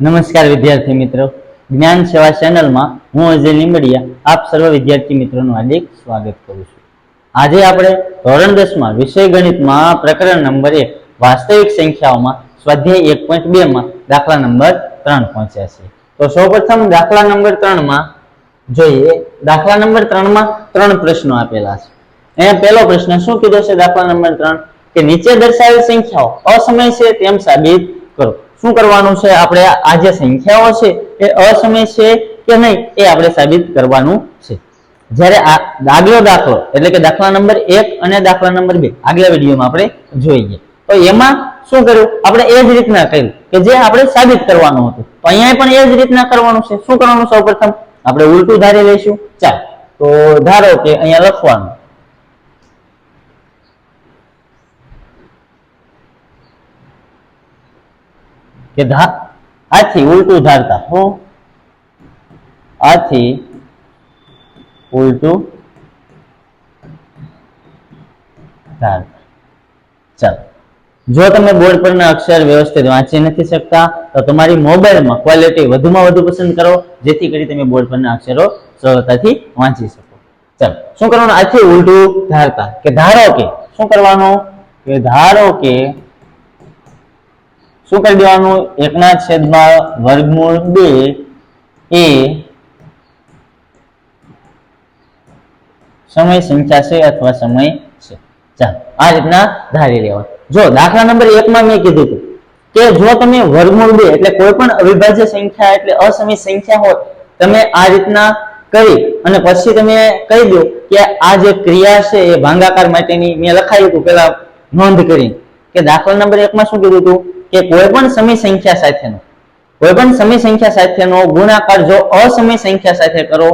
નમસ્કાર વિદ્યાર્થી મિત્રો. જ્ઞાન સેવા ચેનલમાં હું અજય લીંબડિયા, આપ સર્વ વિદ્યાર્થી મિત્રોનું હાર્દિક સ્વાગત કરું છું. આજે આપણે ધોરણ દસમાં વિષય ગણિતમાં પ્રકરણ નંબર એક, વાસ્તવિક સંખ્યાઓમાં સ્વાધ્યાય એક પોઈન્ટ બે માં દાખલા નંબર ત્રણ પહોંચ્યા છે. તો સૌપ્રથમ દાખલા નંબર ત્રણમાં જોઈએ. દાખલા નંબર ત્રણમાં ત્રણ પ્રશ્નો આપેલા છે. અહીંયા પહેલો પ્રશ્ન, શું કીધો છે દાખલા નંબર ત્રણ? કે નીચે દર્શાવેલ સંખ્યાઓ અસમય છે તેમ સાબિત કરો. શું કરવાનું છે? આપણે આ જે સંખ્યાઓ છે, એ અસમય છે કે નહીં, એ આપણે સાબિત કરવાનું છે. જ્યારે આ આગલો દાખલો, એટલે કે દાખલા નંબર એક અને દાખલા નંબર બે, આગલા વિડીયોમાં આપણે જોઈએ. તો એમાં શું કર્યું? આપણે એ જ રીતના કર્યું કે જે આપણે સાબિત કરવાનું હતું. તો અહીંયા પણ એ જ રીતના કરવાનું છે. શું કરવાનું સૌપ્રથમ? આપણે ઉલટું ધારી લઈશું. ચાલ. તો ધારો કે અહીંયા લખવાનું કે આથી ઉલટું ધારતા. હો. આથી ઉલટું ધારતા. ચાલો. જો તમે બોર્ડ પરના અક્ષર વ્યવસ્થિત વાંચી નથી શકતા, તો તમારી મોબાઈલમાં ક્વોલિટી વધુમાં વધુ પસંદ કરો, જેથી કરી તમે બોર્ડ પરના અક્ષરો સરળતાથી વાંચી શકો. ચાલો. શું કરવાનું? આથી ઉલટું ધારતા. કે ધારો કે. શું કરવાનું? કે ધારો કે શું કરી દેવાનું? એકના છેદમાં વર્ગમૂળ બે એ સમય સંખ્યા છે અથવા સમય છે. ચાલો, આ રીતના ધારી લેવા જો દાખલા નંબર એકમાં મેં કીધું હતું કે જો તમે વર્ગમૂળ બે એટલે કોઈ પણ અવિભાજ્ય સંખ્યા એટલે અસમય સંખ્યા હોય, તમે આ રીતના કરી અને પછી તમે કહી દો કે આ જે ક્રિયા છે એ ભાંગાકાર માટેની મેં લખાયું હતું. પેલા નોંધ કરી કે દાખલા નંબર એકમાં શું કીધું હતું? કે કોઈ પણ સમય સંખ્યા સાથેનો, કોઈ પણ સમય સંખ્યા સાથેનો ગુણાકાર જો અસમય સંખ્યા સાથે કરો,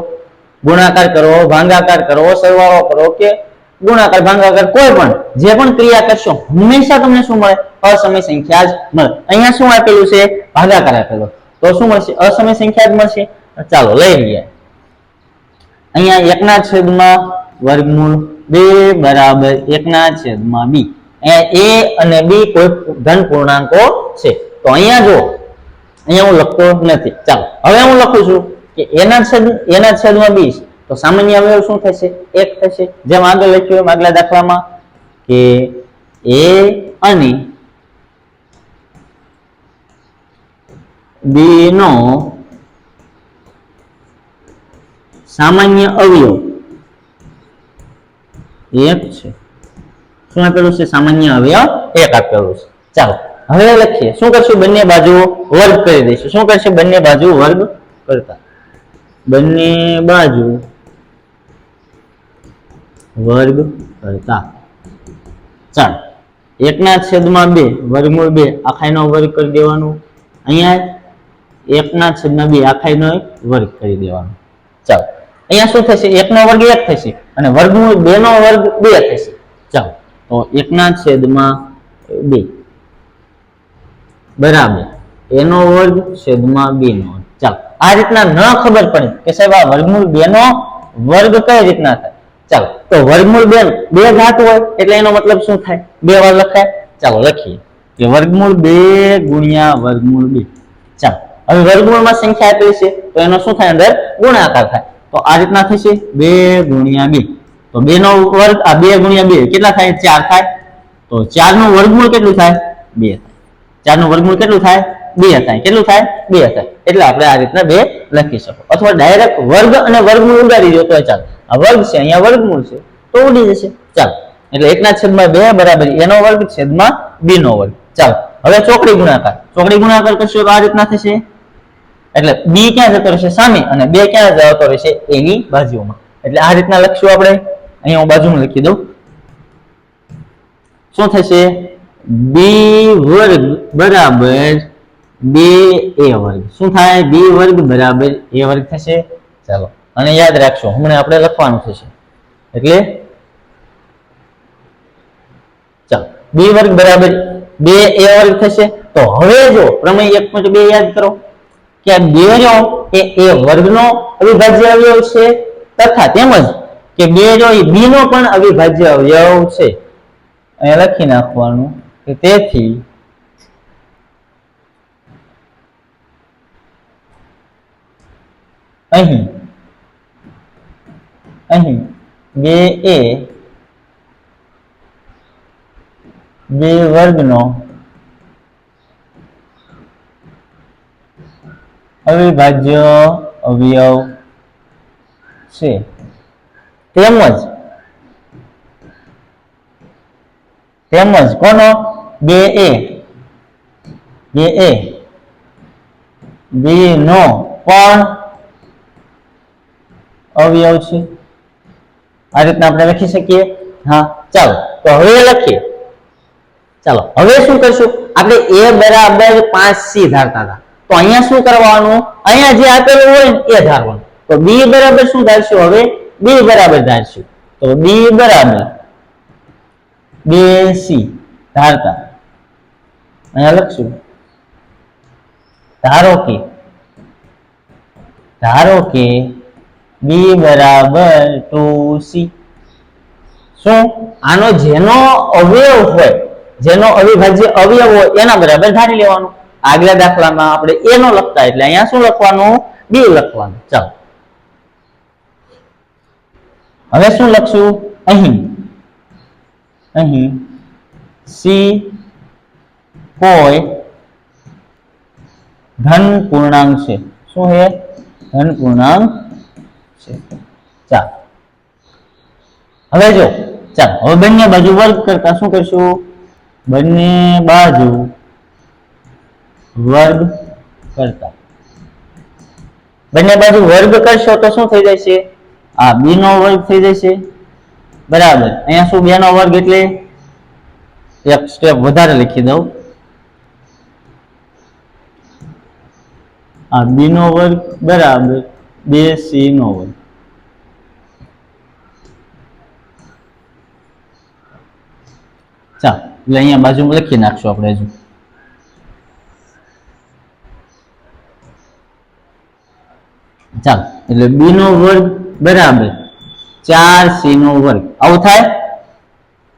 ગુણાકાર કરો, ભાંગાકાર કરો, સરવાળો કરો કે ગુણાકાર, ભાંગાકાર કોઈ પણ, જે પણ ક્રિયા કરશો, હંમેશા તમને શું મળે? અસમય સંખ્યા જ મળે. અહીંયા શું આપેલું છે? ભાગાકાર આપેલો. તો શું મળશે? અસમય સંખ્યા જ મળશે. ચાલો, લઈ લઈએ. અહીંયા એકના છેદમાં વર્ગમૂળ બે બરાબર એકના છેદમાં બી. એ અને બી કોઈ ધન પૂર્ણાંકો છે. તો અહીંયા જો અહીંયા હું લખતો નથી. ચાલો. હવે હું લખું છું કે એના છેદ, એના છેદમાં બી તો સામાન્ય અવયવ શું થશે? એક થશે. જેમ આગળ લખ્યું એમ આગલા દાખલામાં કે એ અને બી નો સામાન્ય અવયવ એક છે. શું આપેલું છે સામાન્ય અવયવ, એક આપેલું છે. ચાલો, હવે લખીએ. શું કરશું? બંને બાજુ વર્ગ કરી દઈશું. શું કરશે? બંને બાજુ વર્ગ કરતા. બંને બાજુ વર્ગ કરતા. ચાલો, એકના છેદમાં બે, વર્ગમૂળ બે આખાઈનો વર્ગ કરી દેવાનું. અહીંયા એકના છેદમાં બે આખાઈનો વર્ગ કરી દેવાનો. ચાલો, અહીંયા શું થશે? એકનો વર્ગ એક થશે અને વર્ગમૂળ બે નો વર્ગ બે થશે. ચાલો તો એકના છેદમાં બે. બરાબર. એનો વર્ગ છેદમાં બે નો ચાલો. આ રીતના ન ખબર પડે કે સાહેબ આ વર્ગમૂળ બે નો વર્ગ કઈ રીતના થાય? ચાલો. તો વર્ગમૂળ બે બે ઘાત હોય એટલે એનો મતલબ શું થાય? બે વાર લખાય. ચાલો, લખીએ. કે વર્ગમૂળ બે ગુણ્યા વર્ગમૂળ બે. ચાલો. હવે વર્ગમૂળમાં સંખ્યા આપેલી છે, તો એનો શું થાય? અંદર ગુણાકાર થાય. તો આ રીતના થશે બે ગુણ્યા બે. તો બે નો વર્ગ, આ બે ગુણ્યા બે કેટલા થાય? ચાર થાય. તો ચારનું વર્ગમૂળ કેટલું થાય? બે થાય. ચારનું વર્ગમૂળ કેટલું થાય? બે થાય. કેટલું થાય? બે થાય. એટલે આપણે આ રીતના બે લખી શકો. અથવા ડાયરેક્ટ વર્ગ અને વર્ગમૂળ ઉડાડી દો તો ચાલ. આ વર્ગ છે, અહીંયા વર્ગમૂળ છે, તો ઉડી જશે. ચાલો. એટલે એકના છેદમાં બે, બરાબર એનો વર્ગ, છેદમાં બી નો વર્ગ. ચાલો. હવે ચોકડી ગુણાકાર. ચોકડી ગુણાકાર કરશો તો આ રીતના થશે. એટલે બી ક્યાં જતો રહેશે? સામે. અને બે ક્યાં જતો રહેશે? એની બાજુમાં. એટલે આ રીતના લખશું આપણે. અહીંયા હું બાજુમાં લખી દઉં. શું થશે? બી વર્ગ બરાબર બે એ વર્ગ. શું થાય? બી વર્ગ બરાબર એ વર્ગ થશે? ચાલો, અને યાદ રાખશો, હમણાં આપણે લખવાનું થશે. એટલે ચાલો બી વર્ગ બરાબર બે એ વર્ગ થશે. તો હવે જો પ્રમેય એક પોઈન્ટ બે યાદ કરો. કે આ બે જો એ એ વર્ગનો અવિભાજ્ય અવયવ છે. તથા તેમજ કે બે એ બી નો પણ અવિભાજ્ય અવયવ છે. અહીંયા લખી નાખવાનું કે તેથી અહીં અહીં બે એ બે વર્ગનો અવિભાજ્ય અવયવ છે. તેમજ તેમજ કોનો? બે એ. બે એ. બે નો પણ અવયવ છે. આ રીતના આપણે લખી શકીએ. હા, ચાલો. તો હવે લખીએ. ચાલો. હવે શું કરશું? આપણે એ બરાબર પાંચ સી ધારતા હતા. તો અહીંયા શું કરવાનું? અહીંયા જે આપેલું હોય ને, એ ધારવાનું. તો બી બરાબર શું ધારશું હવે? B બરાબર ધારશું. તો બે બરાબર. બે સી. ધારતા. અહીંયા લખશું. ધારો કે ધારો કે બી બરાબર ટુ સી. શું? આનો જેનો અવયવ હોય, જેનો અવિભાજ્ય અવયવ હોય, એના બરાબર ધારી લેવાનું. આગલા દાખલામાં આપણે એનો લખતા, એટલે અહીંયા શું લખવાનું? બી લખવાનું. ચાલો. હવે શું લખશું? અહીં. અહીં. સી કોઈ ધન પૂર્ણાંક છે. શું છે ધન પૂર્ણાંક છે. ચાલો. હવે જો, ચાલો, હવે બંને બાજુ વર્ગ કરતા શું કરશું? બંને બાજુ વર્ગ કરતા. બંને બાજુ વર્ગ કરશો તો શું થઈ જશે આ બી નો વર્ગ થઈ જશે. બરાબર. અહીંયા શું બે નો વર્ગ એટલે? એક સ્ટેપ વધારે લખી દઉં. આ બી નો વર્ગ બરાબર બે સી નો વર્ગ. ચાલો, એટલે અહીંયા બાજુમાં લખી નાખશું આપણે હજુ. ચાલો, એટલે બી નો વર્ગ બરાબર. ચાર સી નો વર્ગ. આવું થાય?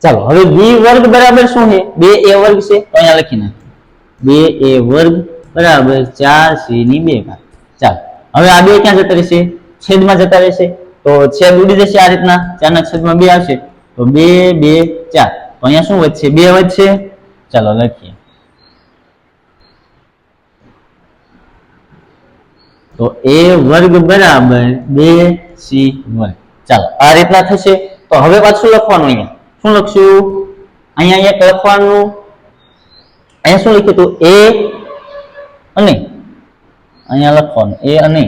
ચાલો, હવે બી વર્ગ બરાબર શું છે? બે એ વર્ગ છે? તો અહીંયા લખી નાખ. બે એ વર્ગ બરાબર ચાર સી ની બે ઘાત ચાલો, હવે આ બે ક્યાં જતા રહેશે? છેદમાં જતા રહેશે. તો છેદ ઉડી જશે આ રીતના. ચારના છેદમાં બે આવશે. તો બે બે, ચાર. તો અહીંયા શું વધશે? બે વધશે. ચાલો, લખીએ. તો એ વર્ગ બરાબર બે સી વર્ગ ચાલો, આ રીતના થશે. તો હવે પાછું લખવાનું અહીંયા? શું લખશું? અહીંયા એક લખવાનું. અહીંયા શું લખ્યું હતું? એ અને અહીંયા લખવાનું. એ અને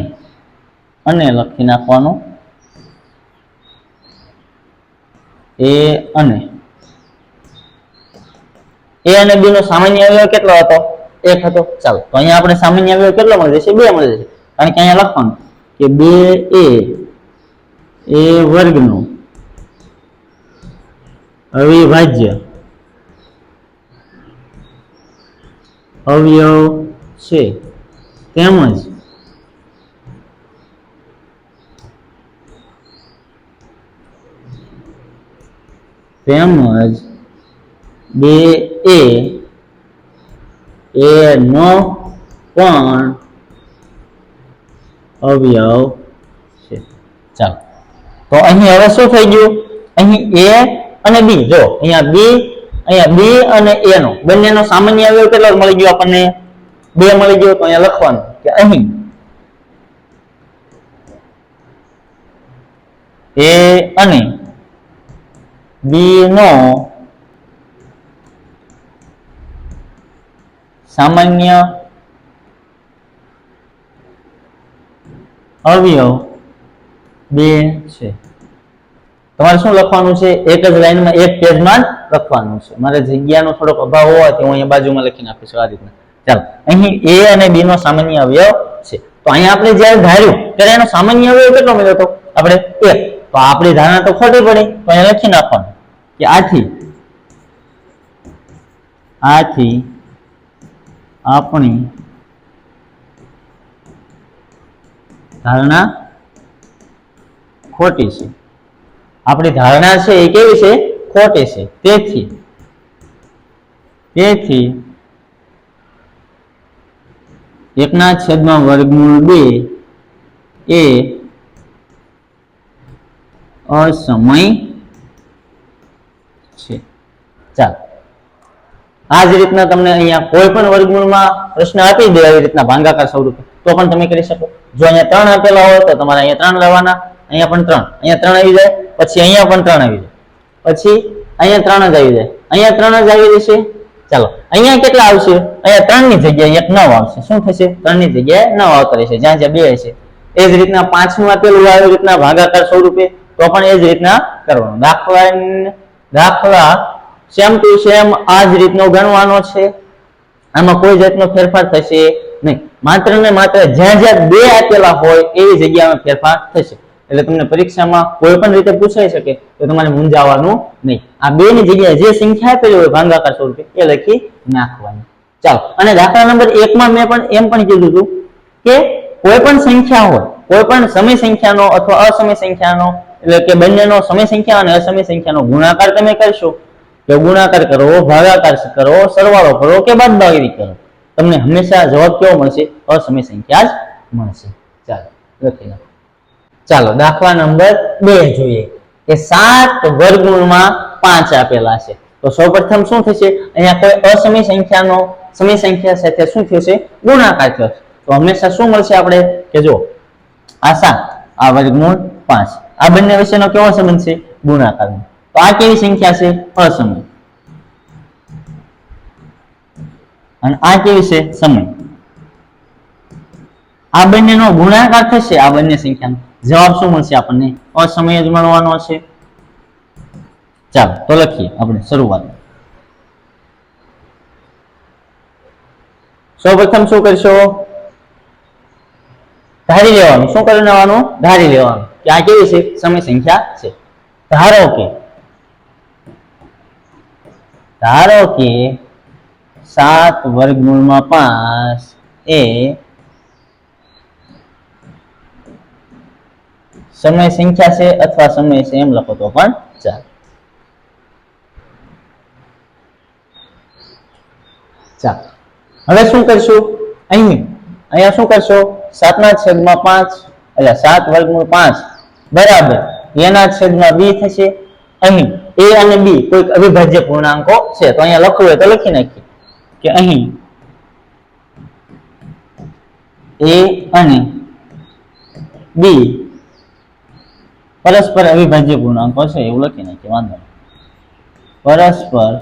અને લખી નાખવાનું. એ અને. એ અને બી નો સામાન્ય અવયવ કેટલો હતો? એક હતો. ચાલો, તો અહીંયા આપણે સામાન્ય અવયવ કેટલો મળી જશે બે મળી જશે કારણ કે અહીંયા લખવાનું કે બે એ એ વર્ગનો અવિભાજ્ય અવયવ છે. તેમજ તેમજ બે એ નો પણ અવયવ છે. ચાલો. તો અહીં હવે શું થઈ ગયું? અહીં એ અને બી. જો, અહીંયા બી અહીંયા બી અને એ નો બંનેનો સામાન્ય અવયવ કેટલો મળી ગયો આપણને? બે મળી ગયો, તો અહીંયા લખવાનું કે અહીં. એ અને બી નો સામાન્ય અવયવ બે છે. તમારે શું લખવાનું છે? એક જ લાઈનમાં એક પેજમાં લખવાનું છે. મારે જગ્યાનો થોડોક અભાવ હોવાથી હું અહીંયા બાજુમાં લખી નાખીશ આ રીતના. ચાલો, અહીં એ અને બી નો સામાન્ય અવયવ છે. તો અહીંયા આપણે જ્યારે ધાર્યું, ત્યારે એનો સામાન્ય અવયવ કેટલો મળ્યો હતો? આપણે એક. તો આપણી ધારણા તો ખોટી પડી, તો અહીંયા લખી નાખવાનું કે આથી આથી આપણી ધારણા ખોટી છે. આપણી ધારણા છે એ કેવી છે? ખોટી છે. તેથી તેથી એકના છેદમાં વર્ગમૂળ બે એ અસમય છે. ચાલો. આ જ રીતના તમને અહીંયા કોઈ પણ વર્ગમૂળમાં પ્રશ્ન આપી દે, આવી રીતના ભાંગાકાર સ્વરૂપે. તો પણ તમે કરી શકો. જો અહીંયા ત્રણ આપેલા હોય તો તમારે અહીંયા ત્રણ લેવાના અહીંયા પણ ત્રણ. અહીંયા ત્રણ આવી જાય, પછી અહીંયા પણ ત્રણ આવી જાય. પછી અહીંયા ત્રણ જ આવી જાય. અહીંયા ત્રણ જ આવી જશે? ચાલો. અહીંયા કેટલા આવશે? અહીંયા ત્રણની જગ્યાએ એક નવ આવશે. શું થશે? ત્રણની જગ્યાએ નવ આવતા રહેશે. જ્યાં જ્યાં બે હશે. એ જ રીતના પાંચમું આપેલું આવે રીતના ભાગાકાર સ્વરૂપે, તો પણ એ જ રીતના કરવાનું. દાખલા દાખલા સેમ ટુ સેમ આ જ રીતનો ગણવાનો છે. આમાં કોઈ જાતનો ફેરફાર થશે નહીં. માત્ર ને માત્ર જ્યાં જ્યાં બે આપેલા હોય એવી જગ્યામાં ફેરફાર થશે. એટલે તમને પરીક્ષામાં કોઈ પણ રીતે પૂછાઈ શકે તો તમારે મૂંઝાવાનું નહીં. આ બે ની જગ્યાએ જે સંખ્યા આપેલી હોય ભાંગાકાર સ્વરૂપે એ લખી નાખવાની. ચાલો, અને દાખલા નંબર એક માં મેં પણ એમ પણ કીધું હતું કે કોઈ પણ સંખ્યા હોય, કોઈ પણ સમય સંખ્યાનો અથવા અસમય સંખ્યાનો, એટલે કે બંનેનો સમય સંખ્યા અને અસમય સંખ્યાનો ગુણાકાર તમે કરશો. કે ગુણાકાર કરો, ભાગાકાર કરો, સરવાળો કરો કે બાદબાકી કરો. તમને હંમેશા જવાબ કેવો મળશે? અસમય સંખ્યા જ મળશે. ચાલો, લખી નાખો. ચાલો, દાખલા નંબર બે જોઈએ. કે સાત વર્ગમૂળમાં પાંચ આપેલા છે. તો સૌપ્રથમ શું થશે? અહીંયા કોઈ અસમય સંખ્યાનો, સમય સંખ્યા સાથે શું થશે ગુણાકાર થશે તો હંમેશા શું મળશે આપણે? કે જો, આ સાત, આ વર્ગમૂળ પાંચ. આ બંને વચ્ચેનો કેવો સંબંધ છે? ગુણાકારનો તો આ કેવી સંખ્યા છે? અસમય. અને આ કેવી છે? સમય. આ બંનેનો ગુણાકાર થશે આ બંને સંખ્યાનો. જવાબ શું મળશે આપણને? અસમય જ મળવાનો છે. ચાલો, તો લખીએ આપણે શરૂઆત સૌપ્રથમ શું કરશો? ધારી લેવાનું. શું કરી લેવાનું? ધારી લેવાનું. કે આ કેવી છે? સમય સંખ્યા છે. ધારો કે ધારો કે સાત વર્ગમૂળમાં પાંચ એ સમય સંખ્યા છે અથવા સમય છે એમ લખો તો પણ ચાલે. ચાલો. હવે શું કરશું? અહીં. અહીંયા શું કરશો? સાતના છેદમાં પાંચ. એટલે સાત વર્ગમૂળ પાંચ. બરાબર. એના છેદમાં બી થશે. અહીં. એ અને બી કોઈક અવિભાજ્ય પૂર્ણાંકો છે. તો અહીંયા લખવું હોય તો લખી નાખીએ. કે અહીં એ અને બી પરસ્પર અવિભાજ્ય પૂર્ણાંકો છે, એવું લખી નાખીએ વાંધો પરસ્પર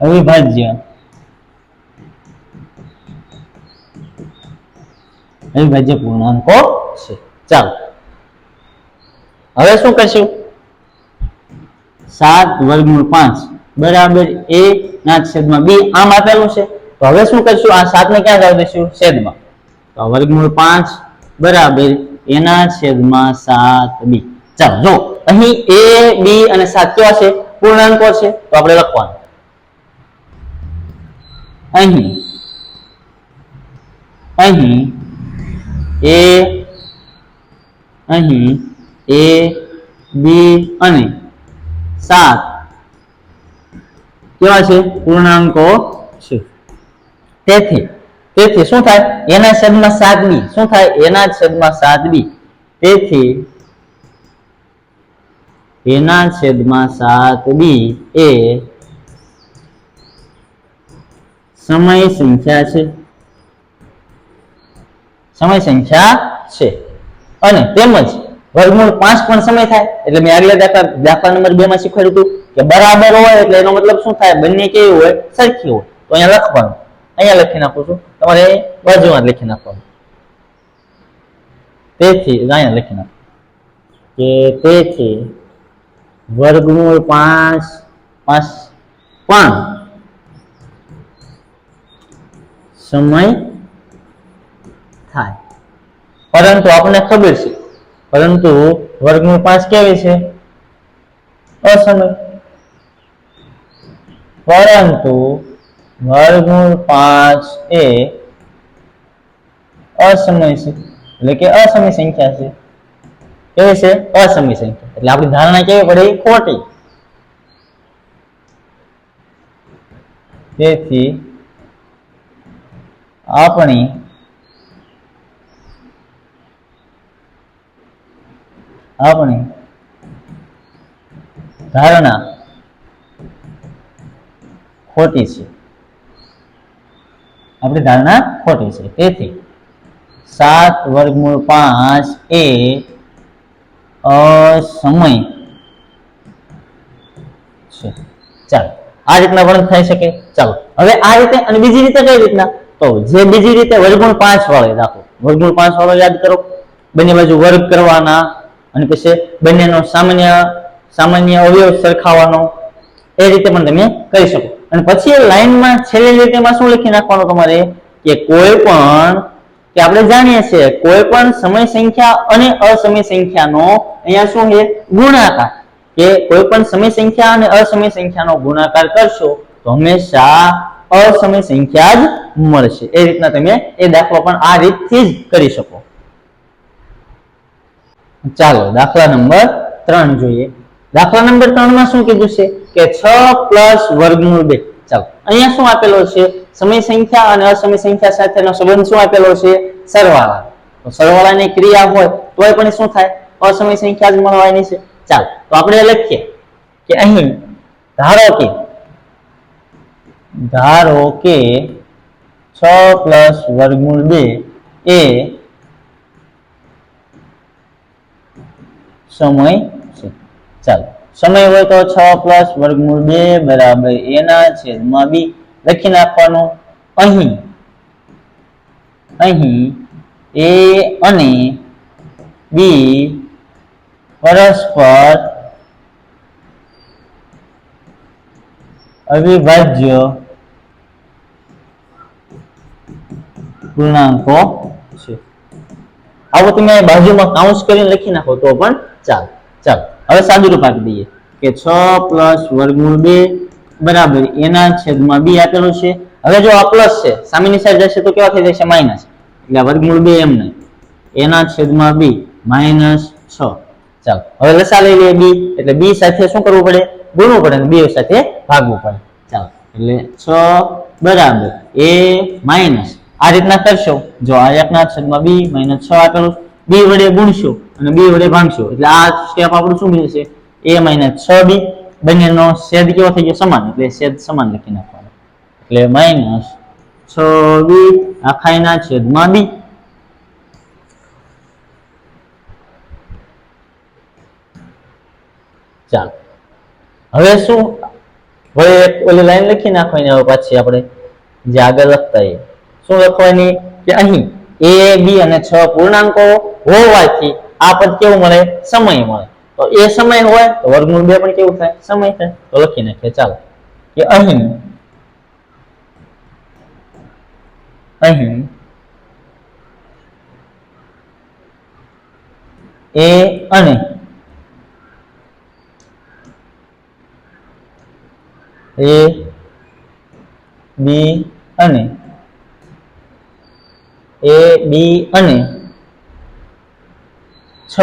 અવિભાજ્ય અવિભાજ્ય પૂર્ણાંકો છે. ચાલો. હવે શું કરશું? સાત વર્ગમૂળ પાંચ બરાબર એ ના છેદમાં બી આમ આપેલું છે. તો હવે શું કરશું? આ સાત ને ક્યાં લાવી દઈશું છેદમાં. તો વર્ગમૂળ પાંચ બરાબર એના છેદમાં સાત બી. ચાલો જો અહીં એ, બી અને સાત કેવા છે? પૂર્ણાંકો છે. તો આપણે લખવાનું. અહીં. અહીં. એ, અહીં, એ, બી, અને. સાત. કેવા છે? પૂર્ણાંકો છે. તેથી તેથી શું થાય? એના છેદમાં સાત બી. શું થાય? એના છેદમાં સાત બી. તેથી, એના છેદમાં સાત બી એ સમય સંખ્યા છે. સમય સંખ્યા છે. અને તેમજ વર્ગમૂળ પાંચ પણ સમય થાય. એટલે મેં આગલા દાખલા દાખલા નંબર બે માં શીખવાડ્યું હતું કે બરાબર હોય એટલે એનો મતલબ શું થાય? બંને કેવી હોય? સરખી હોય. તો અહીંયા લખવાનું. અહીંયા લખી નાખું છું. તમારે બાજુમાં લખી નાખવાનું. તેથી, અહીંયા લખી નાખો. કે તેથી વર્ગમૂળ પાંચ પાંચ, પણ સમય થાય. પરંતુ આપણને ખબર છે. પરંતુ વર્ગમૂળ પાંચ કેવી છે? અસમય. પરંતુ વર્ગમૂળ પાંચ એ અસમય છે. એટલે કે અસમય સંખ્યા છે. કેવી છે? અસમય સંખ્યા. એટલે આપણી ધારણા કેવી પડી? ખોટી. તેથી આપણી આપણી ધારણા ખોટી છે. આપણી ધારણા ખોટી છે. તેથી સાત વર્ગમૂળ પાંચ એ અસમય છે. ચાલો, આ રીતના પણ થઈ શકે. ચાલો, હવે આ રીતે અને બીજી રીતે કઈ રીતના? તો જે બીજી રીતે વર્ગુણ પાંચ વાળો રાખો. વર્ગુણ પાંચ વાળો યાદ કરો. બંને બાજુ વર્ગ કરવાના અને પછી બંનેનો સામાન્ય સામાન્ય અવયવ સરખાવવાનો એ રીતે પણ તમે કરી શકો. અને પછી લાઈનમાં છેલ્લી લીટીમાં શું લખી નાખવાનું તમારે? કે કોઈ પણ, કે આપણે જાણીએ છીએ, કોઈ પણ સમય સંખ્યા અને અસમય સંખ્યાનો અહીંયા શું છે? ગુણાકાર. કે કોઈ પણ સમય સંખ્યા અને અસમય સંખ્યાનો ગુણાકાર કરશો તો હંમેશા અસમય સંખ્યા જ મળશે. એ રીતના તમે એ દાખલો પણ આ રીતથી જ કરી શકો. ચાલો દાખલા નંબર ત્રણ જોઈએ. દાખલા નંબર ત્રણમાં શું કીધું છે? કે છ પ્લસ વર્ગમૂળ બે. ચાલો, અહીંયા શું આપેલો છે? સમય સંખ્યા અને અસમય સંખ્યા સાથેનો સંબંધ શું આપેલો છે? સરવાળા. તો સરવાળાની ક્રિયા હોય તોય પણ શું થાય? અસમય સંખ્યા જ મળવાની છે. ચાલો, તો આપણે લખીએ કે અહીં ધારો કે ધારો કે છ પ્લસ વર્ગમૂળ બે એ સમય છે. ચાલો. સમય હોય તો છ પ્લસ વર્ગમૂળ બે બરાબર એના છેદમાં બી લખી નાખવાનું. અહીં. અહીં એ અને બી પરસ્પર અવિભાજ્ય પૂર્ણાંકો છે. આવું તમે બાજુમાં કાઉન્સ કરીને લખી નાખો તો પણ ચાલ ચાલ. હવે સાદું રૂપ આપી દઈએ કે છ પ્લસ વર્ગમૂળ બે બરાબર એના છેદમાં બી આપેલું છે. હવે જો આ પ્લસ છે, સામેની સાઈડ જશે તો કેવા થઈ જશે? માઇનસ એટલે વર્ગમૂળ બે એમ નહીં. એના છેદમાં બી માઇનસ છ. ચાલો, હવે લસા લઈ લઈએ બી. એટલે બી સાથે શું કરવું પડે? ગુણવું પડે અને બે સાથે ભાગવું પડે. ચાલો, એટલે છ બરાબર એ માઇનસ આ રીતના કરશો. જો આ એકના છેદમાં બી માઇનસ છ આપેલું. બી વડે ગુણશો. અને બી વડે ભાગશો. એટલે આ સ્ટેપ આપણું શું મળશે એ માઇનસ છ બી બંનેનો છેદ કેવો થઈ ગયો? સમાન. એટલે છેદ સમાન લખી નાખવાનો. એટલે માઇનસ છ બી આખાઈના છેદમાં બી. ચાલો. હવે શું? હવે ઓલી લાઈન લખી નાખવાની હવે પાછી આપણે જે આગળ લખતા એ શું લખવાની? કે અહીં એ બી અને છ પૂર્ણાંકો હોવાથી આ પદ કેવું મળે? સમય મળે. તો એ સમય હોય તો વર્ગમૂળ બે પણ કેવું થાય? સમય થાય. તો લખી નાખીએ. ચાલો. કે અહીં અહીં એ અને એ બી અને એ બી અને છ.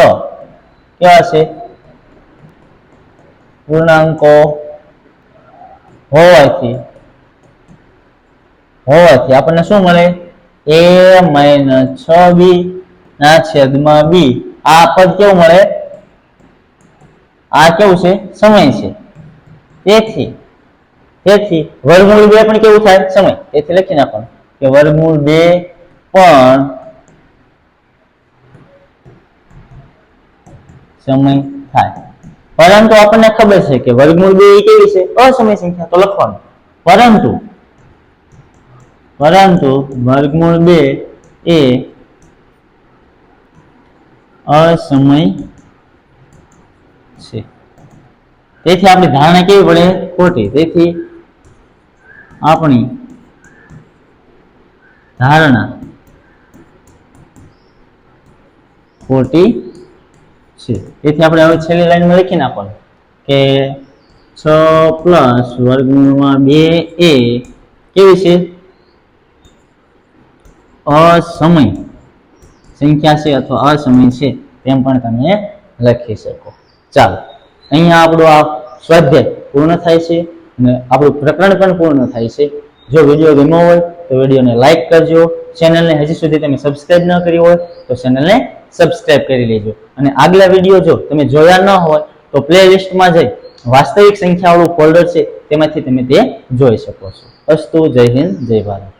કેવા પૂર્ણાંકો હોવાથી હોવાથી આપણને શું મળે? એ માઇનસ છ બી ના છેદમાં બી આ પદ કેવું મળે? આ કેવું છે? સમય છે. તેથી તેથી વર્ગમૂળ બે પણ કેવું થાય? સમય. તેથી લખી નાખવાનું કે વર્ગમૂળ બે પણ સમય થાય. પરંતુ આપણને ખબર છે કે વર્ગમૂળ બે કેવી છે? અસમય સંખ્યા તો લખવાનું. પરંતુ પરંતુ વર્ગમૂળ બે એ અસમય છે. તેથી આપણી ધારણા કેવી પડે? ખોટી. તેથી આપણી ધારણા ખોટી છે. તેથી આપણે હવે છેલ્લી લાઈનમાં લખી નાખવાનું કે છ પ્લસ વર્ગમૂળમાં બે એ કેવી છે? અસમય. સંખ્યા છે અથવા અસમય છે તેમ પણ તમે લખી શકો. ચાલો, અહીંયા આપણું આ સ્વાધ્યાય પૂર્ણ થાય છે અને આપણું પ્રકરણ પણ પૂર્ણ થાય છે. જો વીડિયો ગમ્યો હોય તો વિડીયોને લાઇક કરજો. ચેનલને હજી સુધી તમે સબસ્ક્રાઇબ ન કરી હોય તો ચેનલને સબસ્ક્રાઇબ કરી લેજો. અને આગલા વીડિયો જો તમે જોયા ન હોય તો પ્લે લિસ્ટમાં જઈ વાસ્તવિક સંખ્યાવાળું ફોલ્ડર છે તેમાંથી તમે તે જોઈ શકો છો. અસ્તુ, જય હિન્દ, જય ભારત.